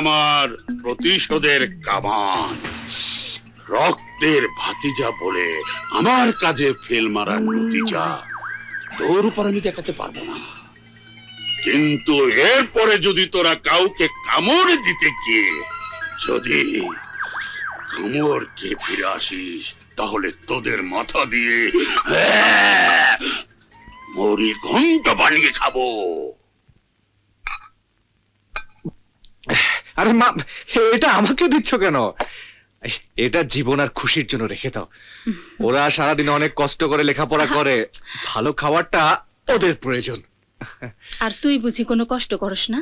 আমার প্রতিশোধের কামান। রক্তের ভাতিজা বলে আমার কাজে ফেল মারার নতিজা তোর উপর আমি দেখাতে পারব না। কিন্তু এরপরে যদি তোরা কাউকে কামড় দিতে গিয়ে যদি কামড় কে ফিরে আসিস তাহলে তোদের মাথা দিয়ে হ্যাঁ, মরি ঘণ্টা বানিয়ে খাব। আরে মা এটা আমাকে দিচ্ছ কেন? এটা জীবন আর খুশির জন্য রেখে দাও। ওরা সারাদিন অনেক কষ্ট করে লেখাপড়া করে। ভালো খাবারটা ওদের প্রয়োজন। আর তুই বুঝি কোনো কষ্ট করস না?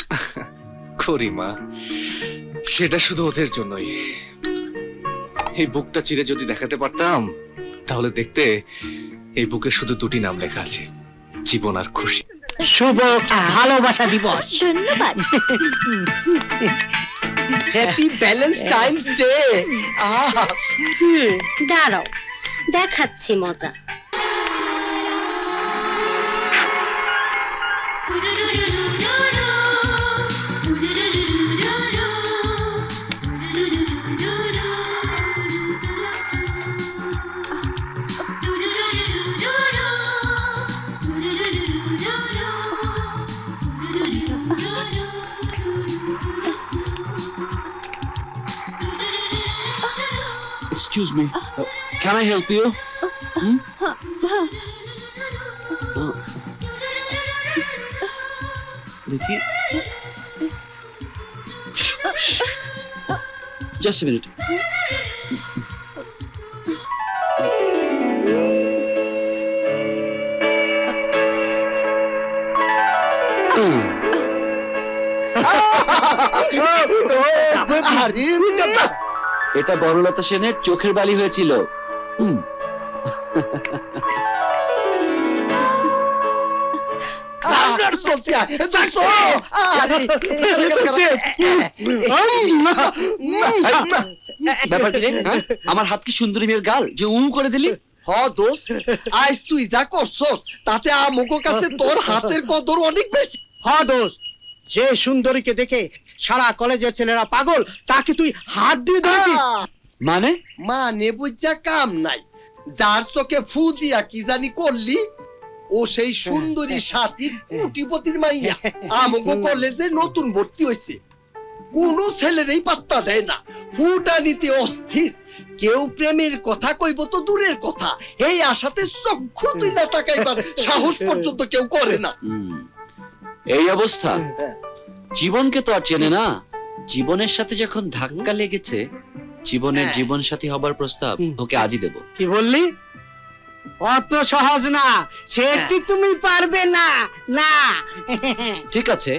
করি মা। সেটা শুধু ওদের জন্যই। এই বুকটা চিরে যদি দেখাতে পারতাম তাহলে দেখতে এই বুকে শুধু দুটি নাম লেখা আছে জীবন আর খুশি। শুভ ভালোবাসা দিবস। ধন্যবাদ। হ্যাপি ব্যালেন্স টাইমস ডে দাঁড়াও দেখাচ্ছি মজা। Excuse me. Uh, can I help you? Hmm? Uh, देखिए Just a minute. এটা বড়লতা সেনের চোখের বালি হয়েছিল। হ্যাঁ? আমার হাত কি সুন্দরী মেয়ের গাল যে উ করে দিলি? হ দোষ আজ তুই যা করছস তাতে আমুকো কাছে তোর হাতের কদর অনেক বেশি। হ দোষ যে সুন্দরীকে দেখে সারা কলেজের ছেলেরা পাগল তাকে তুই হাত দিয়ে ধরেছিস। মানে? মা নেবুজা কাম নাই। যার চোখে ফু দিয়া কি জানি করলি ও সেই সুন্দরী সাথী কোটিপতির মাইয়া। আমগো কলেজে নতুন ভর্তি হয়েছে। কোন ছেলেরই পাত্তা দেয় না। ফুটা নিতে অস্থির। কেউ প্রেমের কথা কইব তো দূরের কথা। এই আশাতে চক্ষু তুইলা তাকাইবার সাহস পর্যন্ত কেউ করে না। এই অবস্থা? জীবনকে তো আর চেনে না। জীবনের সাথে যখন ধাক্কা লেগেছে জীবনের হ্যাঁ। জীবন সাথী হবার প্রস্তাব। ওকে আজই দেব। কি বললি? অত সহজ না। সেটি তুমি পারবে না? না। ঠিক আছে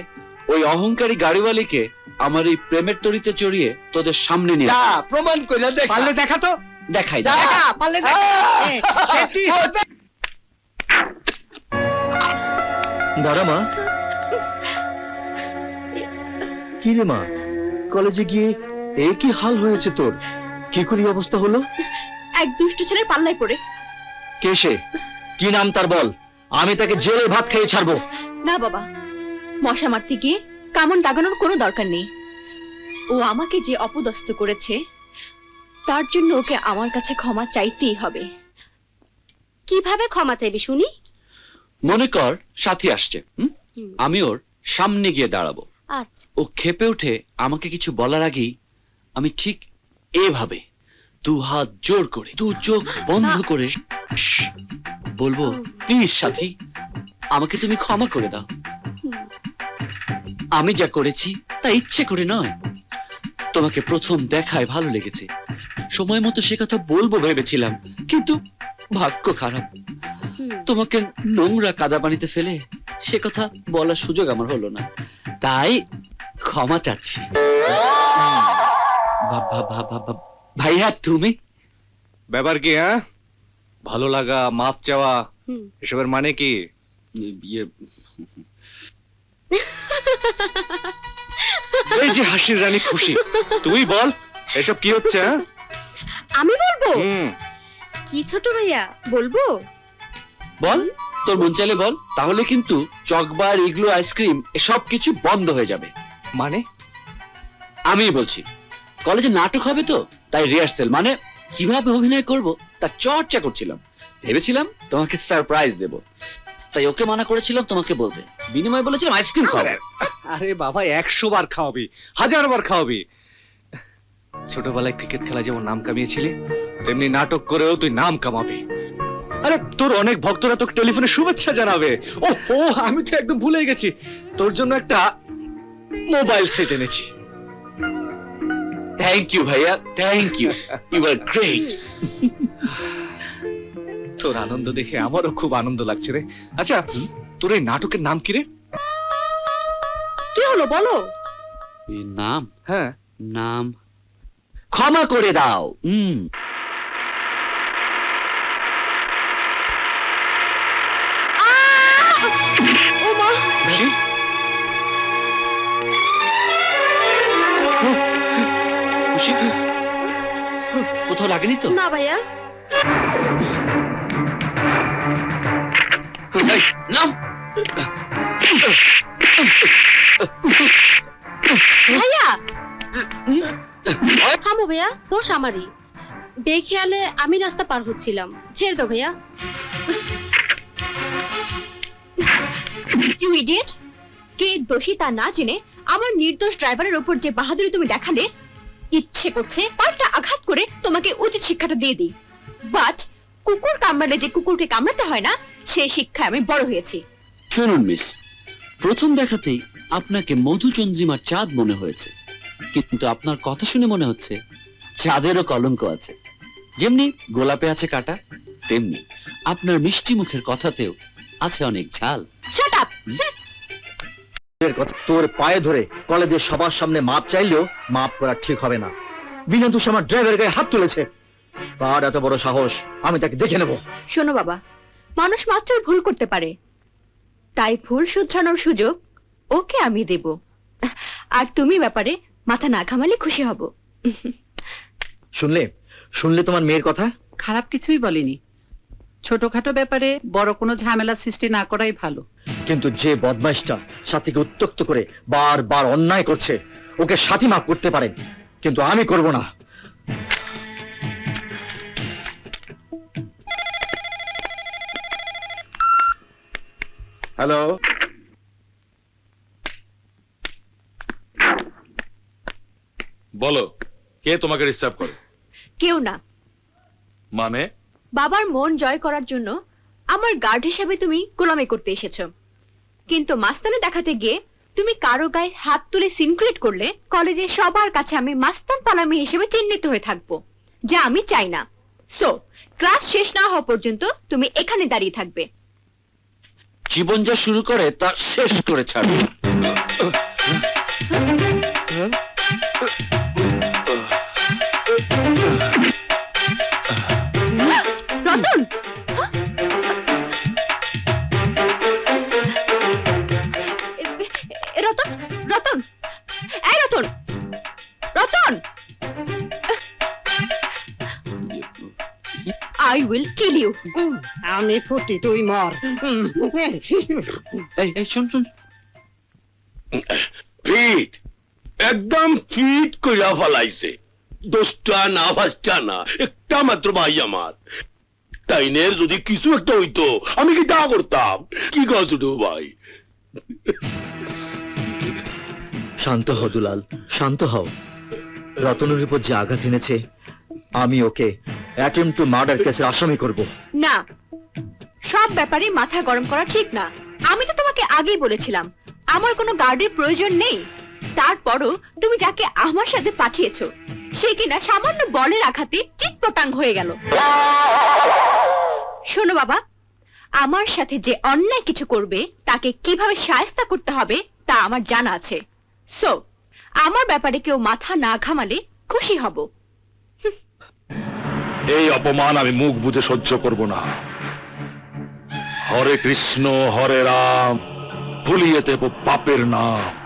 ওই অহংকারী গাড়িওয়ালিকে আমার এই প্রেমের তরিতে চড়িয়ে তোদের সামনে নিয়ে যা প্রমাণ কইরা দেখ। পারলে দেখা তো? দেখাই দেখা। পারলে দেখা। সেটি দাঁড়া মা কি রে মা? কলেজে গিয়ে এই কি হাল হয়েছে তোর। কি করি অবস্থা হলো? এক দুষ্ট ছেলের পাল্লায় পড়ে। কে সে? কি নাম তার বল? আমি তাকে জেলে ভাত খেয়ে ছাড়বো। না বাবা মশা মারতে গিয়ে কামন দাগানোর কোনো দরকার নেই। ও আমাকে যে অপদস্থ করেছে তার জন্য ওকে আমার কাছে ক্ষমা চাইতেই হবে। কীভাবে ক্ষমা চাইবি শুনি? মনে কর সাথী আসছে হুম? আমি ওর সামনে গিয়ে দাঁড়াবো। আচ্ছা। ও খেপে উঠে আমাকে কিছু বলার আগেই আমি ঠিক এভাবে দু হাত জোর করে দু চোখ বন্ধ করে বলব প্লিজ সাথী আমাকে তুমি ক্ষমা করে দাও। আমি যা করেছি তা ইচ্ছে করে নয়। তোমাকে প্রথম দেখায় ভালো লেগেছে। সময় মতো সে কথা বলব ভেবেছিলাম কিন্তু ভাগ্য খারাপ। তোমাকে নোংরা কাদা পানিতে ফেলে সে কথা বলার সুযোগ আমার হলো না। তাই ক্ষমা চাচ্ছি। ভাইয়া তুমি? ব্যাপার কি হ্যাঁ? ভালো লাগা মাপ চাওয়া এসবের মানে কি? ইয়ে, এই যে হাসির রানী খুশি। তুই বল এসব কি হচ্ছে হ্যাঁ? আমি বলব? হুম। কি ছোট ভাইয়া বলব? বল। তোর মন চাইলে বল তাহলে কিন্তু চকবার ইগলু আইসক্রিম এসব কিছু বন্ধ হয়ে যাবে। মানে? আমি বলছি কলেজে নাটক হবে তো তাই রিহার্সেল মানে কীভাবে অভিনয় করব তার চর্চা করছিলাম। ভেবেছিলাম তোমাকে সারপ্রাইজ দেব। তাই ওকে মানা করেছিলাম তোমাকে বলবে বিনিময় বলেছিলাম আইসক্রিম খাবে আরে বাবা একশো বার খাওয়াবি হাজার বার খাওয়াবি। ছোটবেলায় ক্রিকেট খেলা যেমন নাম কামিয়েছিলি তেমনি নাটক করেও তুই নাম কামাবি। আরে তোর অনেক ভক্তরা তোকে টেলিফোনে শুভেচ্ছা জানাবে। ও ও আমি তো একদম ভুলে গেছি। তোর জন্য একটা মোবাইল সেট এনেছি। থ্যাংক ইউ ভাইয়া। Thank you you are great তোর আনন্দ দেখে আমারও খুব আনন্দ লাগছে রে। আচ্ছা তোর এই নাটকের নাম কি রে? কি হলো বলো। নাম? হ্যাঁ। নাম? ক্ষমা করে দাও। হুম। খুশি? কোথাও লাগেনি তো? না ভাইয়া। নাম। ভাইয়া। থামো ভাইয়া দোষ আমারই। বেখেয়ালে আমি রাস্তা পার হচ্ছিলাম। ছেড়ে দাও ভাইয়া। ইউ ইডিয়েট কে দোষী তা না জেনে আমার নির্দোষ ড্রাইভারের উপর যে বাহাদুরি তুমি দেখালে ইচ্ছে করছে পাল্টা আঘাত করে তোমাকে উচিত শিক্ষাটা দিয়ে দিই। বাট কুকুর কামড়ালে যে কুকুরকে কামড়াতে হয় না সেই শিক্ষায় আমি বড় হয়েছি। শুনুন মিস। প্রথম দেখাতেই আপনাকে মধুচন্দ্রিমার চাঁদ মনে হয়েছে। কিন্তু আপনার কথা শুনে মনে হচ্ছে চাঁদেরও কলঙ্ক আছে। যেমনি গোলাপে আছে কাটা তেমনি আপনার মিষ্টি মুখের কথাতেও আছে অনেক ঝাল। শাট আপ তোর পায়ে ধরে কলেজের সবার সামনে মাপ চাইলেও মাপ করা ঠিক হবে না। বিনা দোষে আমার ড্রাইভারের গায়ে হাত তুলেছে। তার এত বড় সাহস আমি তাকে দেখে নেব। শোনো বাবা মানুষ মাত্রই ভুল করতে পারে। তাই ভুল শুধরানোর সুযোগ ওকে আমি দেব। আর তুমি ব্যাপারে মাথা না ঘামালে খুশি হব। শুনলে? শুনলে তোমার মেয়ের কথা? খারাপ কিছুই বলিনি। ছোটখাটো ব্যাপারে বড় কোনো ঝামেলা সৃষ্টি না করাই ভালো। কিন্তু যে বদমাইশটা সাথীকে উত্তক্ত করে বারবার অন্যায় করছে ওকে সাথী মাফ করতে পারে কিন্তু আমি করব না। হ্যালো? বলো কে তোমাকে ডিস্টার্ব করে? কেউ না। মানে? বাবার মন জয় করার জন্য আমার গার্ড হিসেবে তুমি গোলামি করতে এসেছ। কিন্তু মাস্তানে দেখাতে গিয়ে তুমি কারও গায়ে হাত তুলে সিনক্রেট করলে কলেজে সবার কাছে আমি মাস্তান পালামি হিসেবে চিহ্নিত হয়ে থাকব, যা আমি চাই না। সো ক্লাস শেষ না হওয়া পর্যন্ত তুমি এখানে দাঁড়িয়ে থাকবে। জীবন যা শুরু করে তা শেষ করে ছাড়বে আই উইল কিল ইউ আমি ফুটি তুই মর। এই এই শুন শুন। ফিট একদম ফিট কইরা ফলাইছে। দশটা না পাঁচটা না একটা মাত্র ভাই আমার। তাইনের যদি কিছু একটা হইতো আমি কি তা করতাম? কি কাজ ভাই? শান্ত হও দুলাল শান্ত হও। রতনের উপর যে আঘাত এনেছে আমি ওকে অ্যাটেম্প টু মার্ডার কেসের আসামি করব। না, সব ব্যাপারে মাথা গরম করা ঠিক না। আমি তো তোমাকে আগেই বলেছিলাম, আমার কোনো গার্ডের প্রয়োজন নেই। তারপরও তুমি যাকে আমার সাথে পাঠিয়েছো, সে কিনা সামান্য বলের আঘাতে চিৎপটাং হয়ে গেল। শোনো বাবা, আমার সাথে যে অন্যায় কিছু করবে, তাকে কীভাবে সায়স্তা করতে হবে, তা আমার জানা আছে। সো আমার ব্যাপারে কেউ মাথা না ঘামালে খুশি হব। এই অপমান আমি মুখ বুঝে সহ্য করব না। হরে কৃষ্ণ, হরে রাম, ভুলিয়ে দেব পাপের নাম।